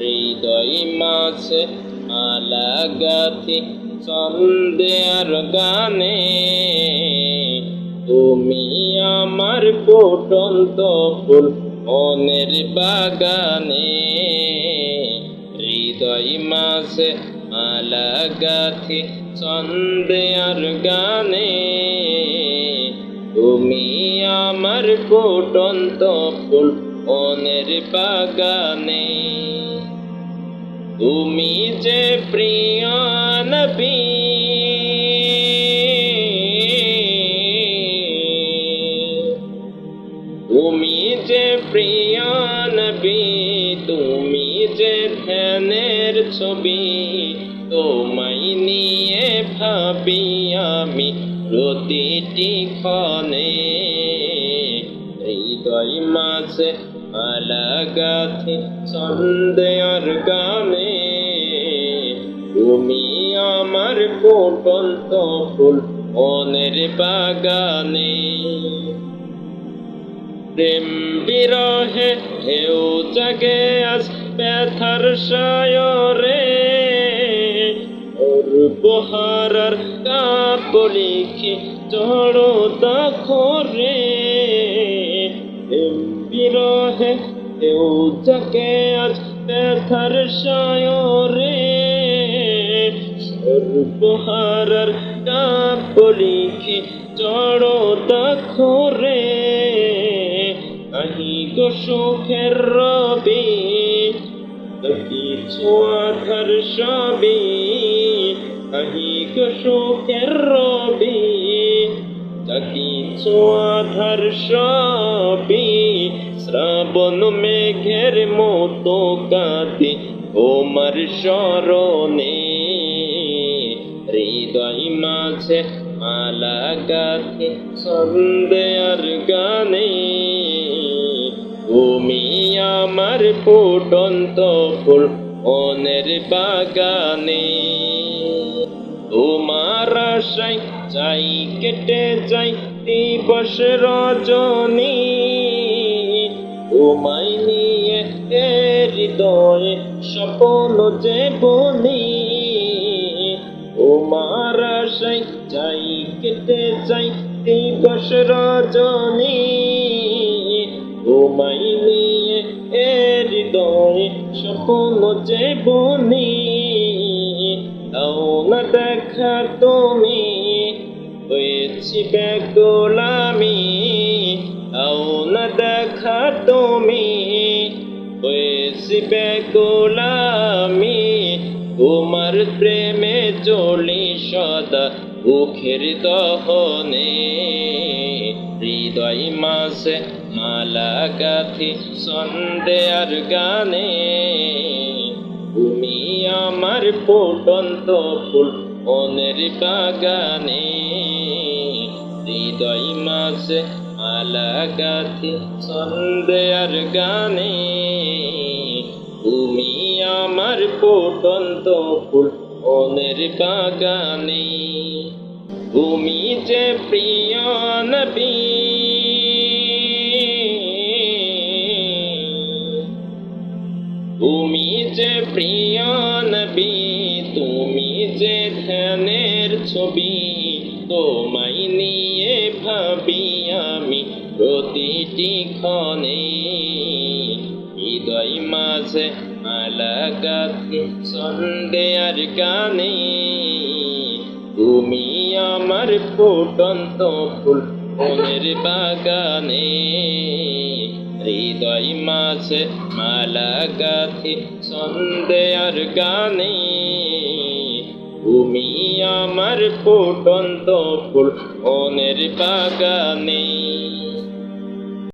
হৃদয় মাঝে মালা গাথি সন্দেয়ার গানে। তুমি আমার ফুটন্ত ফুল মনের বাগানে। হৃদয় মাঝে মালা গাথি সন্দেয়ার গানে। তুমি আমার ফুটন্ত ফুল মনের বাগানে। তুমি যে প্রিয় নবী। তুমি যে প্রিয় নবী, তুমি যে ধ্যানের ছবি, তোমায় নিয়ে ভাবি আমি প্রতিটি ক্ষণে। হৃদয় মাঝে মালা গাথি সন্দেয়ার গানে, তুমি আমার ফুটন্ত ফুল মনের বাগানে। প্রেম বিরহে ঢেউ জাগে আজ ব্যথার সায়রে, ওর বহারার কাপ লিখি চড়ো দখরে। প্রেম বিরহে ঢেউ জাগে আজ ব্যথার সায়রে। সর্বহারার কাপ লিখি চড়ো দখরে আহি গো সুখের রবি কিছু আধার সবই আহি গো সুখের রবি। কিছু আধার সবই শ্রাবণ মেঘের মতো কাঁদি তোমার স্মরণে হৃদয় মাঝে মালা গাথি সন্দেয়ার গানে। তুমি আমার ফুটন্ত ফুল মনের বাগানে। তোমার আশাই চাই, কেটে যাই দিবস রজনী। তোমায় নিয়ে এ হৃদয়ে স্বপ্ন যে বনি তোমার আশাই চাই, কেটে যাই দিবস রজনী। তোমায় নিয়ে এ হৃদয়ে স্বপ্ন যে বনি না দেখা তুমি, হয়েছি বেগোলামি দাও না দেখা তুমি, হয়েছি বেগোলামি তোমার প্রেমে চলি সদা বুকের দহনে। হৃদয় মাসে মালা গাথি সন্দেয়ার গানে। তুমি আমার ফুটন্ত ফুল, মনের বাগানে। হৃদয় মাসে মালা গাথি সন্দেয়ার গানে। তুমি আমার ফুটন্ত ফুল, মনের বাগানে। তুমি যে প্রিয় নবী। তুমি যে প্রিয় নবী, তুমি যে ধ্যানের ছবি, তোমায় নিয়ে ভাবি আমি প্রতিটি ক্ষণে। হৃদয় মাঝে মালা গাথি সন্দেয়ার গানে। তুমি আমার ফুটন্ত ফুল মনের বাগানে। হৃদয় মাঝে মালা গাথি আর গানে। তুমি আমার ফুটন্ত ফুল অনের বাগানে।